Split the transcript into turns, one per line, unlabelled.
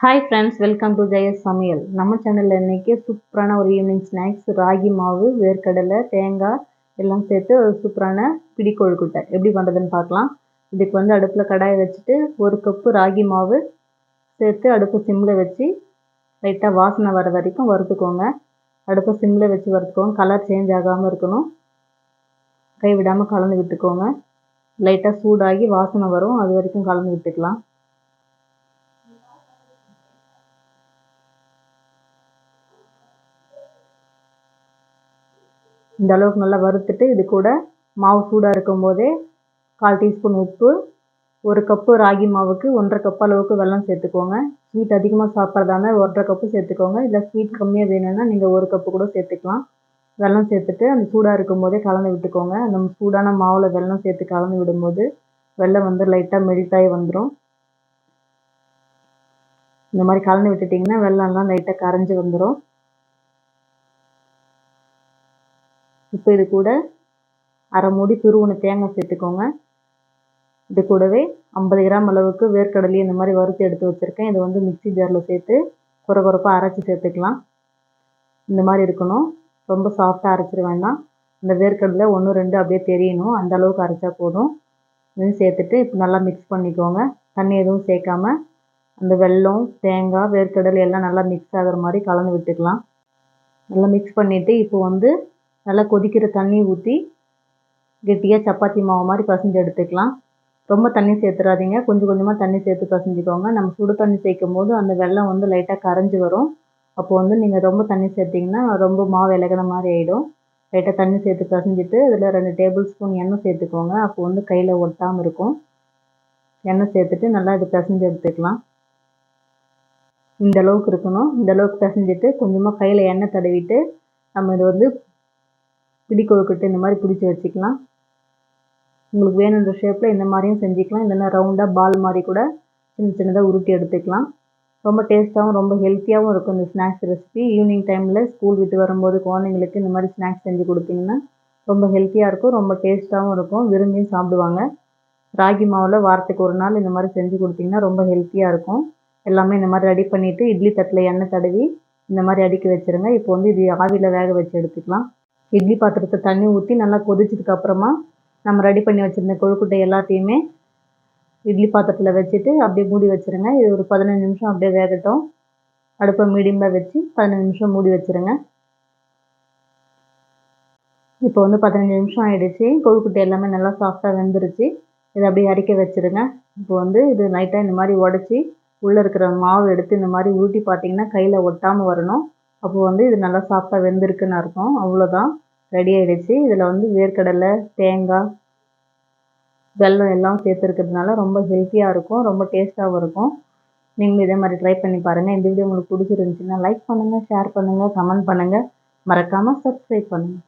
Hi friends welcome to Jayas சமையல் நம்ம சேனலில் இன்றைக்கி சூப்பரான ஒரு ஈவினிங் ஸ்நாக்ஸ் ராகி மாவு வேர்க்கடலை தேங்காய் எல்லாம் சேர்த்து ஒரு சூப்பரான பிடி கொழுக்கட்டை எப்படி பண்ணுறதுன்னு பார்க்கலாம். இதுக்கு வந்து அடுப்பில் கடாயை வச்சுட்டு ஒரு கப்பு ராகி மாவு சேர்த்து அடுப்பு சிம்மில் வச்சு லைட்டாக வாசனை வர வரைக்கும் வறுத்துக்கோங்க. அடுப்பை சிம்மில் வச்சு வறுத்துக்கோங்க. கலர் சேஞ்ச் ஆகாமல் இருக்கணும். கை விடாமல் கலந்து விட்டுக்கோங்க. லைட்டாக சூடாகி வாசனை வரும். அது வரைக்கும் கலந்து விட்டுக்கலாம். இந்த அளவுக்கு நல்லா வறுத்துட்டு இது கூட மாவு சூடாக இருக்கும் போதே கால் டீஸ்பூன் உப்பு ஒரு கப்பு ராகி மாவுக்கு ஒன்றரை கப் அளவுக்கு வெல்லம் சேர்த்துக்கோங்க. ஸ்வீட் அதிகமாக சாப்பிட்றதா இருந்தால் ஒன்றரை கப்பு சேர்த்துக்கோங்க. இல்லை ஸ்வீட் கம்மியாக வேணும்னா நீங்கள் ஒரு கப்பு கூட சேர்த்துக்கலாம். வெல்லம் சேர்த்துட்டு அந்த சூடாக இருக்கும் போதே கலந்து விட்டுக்கோங்க. அந்த சூடான மாவில் வெல்லம் சேர்த்து கலந்து விடும்போது வெள்ளம் வந்து லைட்டாக மெல்ட்டாகி வந்துடும் இந்த மாதிரி கலந்து விட்டுட்டிங்கன்னா வெள்ளம்லாம் லைட்டாக கரைஞ்சி வந்துடும் இப்போ இது கூட அரை மூடி துருவன தேங்காய் சேர்த்துக்கோங்க. இது கூடவே ஐம்பது கிராம் அளவுக்கு வேர்க்கடலையும் இந்த மாதிரி வறுத்து எடுத்து வச்சுருக்கேன். இதை வந்து மிக்சி ஜாரில் சேர்த்து குறை குறைப்பாக அரைச்சி சேர்த்துக்கலாம். இந்த மாதிரி இருக்கணும். ரொம்ப சாஃப்டாக அரைச்சிட வேண்டாம். இந்த வேர்க்கடலை ஒன்று ரெண்டு அப்படியே தெரியணும். அந்த அளவுக்கு அரைச்சா போதும். இதையும் சேர்த்துட்டு இப்போ நல்லா மிக்ஸ் பண்ணிக்கோங்க. தண்ணி எதுவும் சேர்க்காம அந்த வெல்லம் தேங்காய் வேர்க்கடலை எல்லாம் நல்லா மிக்ஸ் ஆகிற மாதிரி கலந்து விட்டுக்கலாம். நல்லா மிக்ஸ் பண்ணிவிட்டு இப்போ வந்து நல்லா கொதிக்கிற தண்ணி ஊற்றி கெட்டியாக சப்பாத்தி மாவு மாதிரி பசைஞ்சு எடுத்துக்கலாம். ரொம்ப தண்ணி சேர்த்துறாதீங்க. கொஞ்சம் கொஞ்சமாக தண்ணி சேர்த்து பசைஞ்சிக்கோங்க. நம்ம சுடு தண்ணி சேர்க்கும் போது அந்த வெள்ளம் வந்து லைட்டாக கரைஞ்சி வரும். அப்போ வந்து நீங்கள் ரொம்ப தண்ணி சேர்த்திங்கன்னா ரொம்ப மாவு இலகின மாதிரி ஆகிடும் லைட்டாக தண்ணி சேர்த்து பசைஞ்சிட்டு இதில் ரெண்டு டேபிள் ஸ்பூன் எண்ணெய் சேர்த்துக்கோங்க. அப்போ வந்து கையில் ஒட்டாமல் இருக்கும். எண்ணெய் சேர்த்துட்டு நல்லா இது பிசைஞ்சு எடுத்துக்கலாம். இந்த அளவுக்கு இருக்கணும். இந்த அளவுக்கு பிசைஞ்சிட்டு கொஞ்சமாக கையில் எண்ணெய் தடவிட்டு நம்ம இது வந்து பிடி கொழுக்கட்டு இந்த மாதிரி பிடிச்சி வச்சுக்கலாம். உங்களுக்கு வேணுன்ற ஷேப்பில் இந்த மாதிரியும் செஞ்சுக்கலாம். இல்லைன்னா ரவுண்டாக பால் மாதிரி கூட சின்ன சின்னதாக உருட்டி எடுத்துக்கலாம். ரொம்ப டேஸ்ட்டாகவும் ரொம்ப ஹெல்த்தியாகவும் இருக்கும் இந்த ஸ்நாக்ஸ் ரெசிபி ஈவினிங் டைமில் ஸ்கூல் விட்டு வரும்போது குழந்தைங்களுக்கு இந்த மாதிரி ஸ்நாக்ஸ் செஞ்சு கொடுத்தீங்கன்னா ரொம்ப ஹெல்த்தியாக இருக்கும் ரொம்ப டேஸ்ட்டாகவும் இருக்கும் விரும்பியும் சாப்பிடுவாங்க. ராகி மாவில் வாரத்துக்கு ஒரு நாள் இந்த மாதிரி செஞ்சு கொடுத்தீங்கன்னா ரொம்ப ஹெல்த்தியாக இருக்கும். எல்லாமே இந்த மாதிரி ரெடி பண்ணிவிட்டு இட்லி தட்டில் எண்ணெய் தடவி இந்த மாதிரி அடுக்கி வச்சுருங்க. இப்போ வந்து இது ஆவியில் வேக வச்சு எடுத்துக்கலாம். இட்லி பாத்திரத்தை தண்ணி ஊற்றி நல்லா கொதிச்சதுக்கு அப்புறமா நம்ம ரெடி பண்ணி வச்சுருந்த கொழுக்கட்டை எல்லாத்தையுமே இட்லி பாத்திரத்தில் வச்சுட்டு அப்படியே மூடி வச்சுருங்க. இது ஒரு பதினஞ்சு நிமிஷம் அப்படியே வேகட்டும். அடுப்பை மீடியமில் வச்சு பதினஞ்சு நிமிஷம் மூடி வச்சுருங்க. இப்போ வந்து பதினஞ்சு நிமிஷம் ஆகிடுச்சு கொழுக்கட்டை எல்லாமே நல்லா சாஃப்டாக வெந்துருச்சு. இதை அப்படியே அரைக்க வச்சுருங்க. இப்போ வந்து இது லைட்டாக இந்த மாதிரி உடச்சி உள்ளே இருக்கிற மாவு எடுத்து இந்த மாதிரி ஊட்டி பார்த்தீங்கன்னா கையில் ஒட்டாமல் வரணும். அப்போ வந்து இது நல்லா சாஃப்டாக வெந்திருக்குன்னு அர்த்தம். அவ்வளோதான் ரெடி ஆகிடுச்சு இதில் வந்து வேர்க்கடலை தேங்காய் வெல்லம் எல்லாம் சேர்த்துருக்கிறதுனால ரொம்ப ஹெல்த்தியாக இருக்கும். ரொம்ப டேஸ்ட்டாகவும் இருக்கும். நீங்களும் இதே மாதிரி ட்ரை பண்ணி பாருங்கள் இந்த வீடியோ உங்களுக்கு பிடிச்சிருந்துச்சின்னா லைக் பண்ணுங்கள் ஷேர் பண்ணுங்கள் கமெண்ட் பண்ணுங்கள் மறக்காமல் சப்ஸ்கிரைப் பண்ணுங்கள்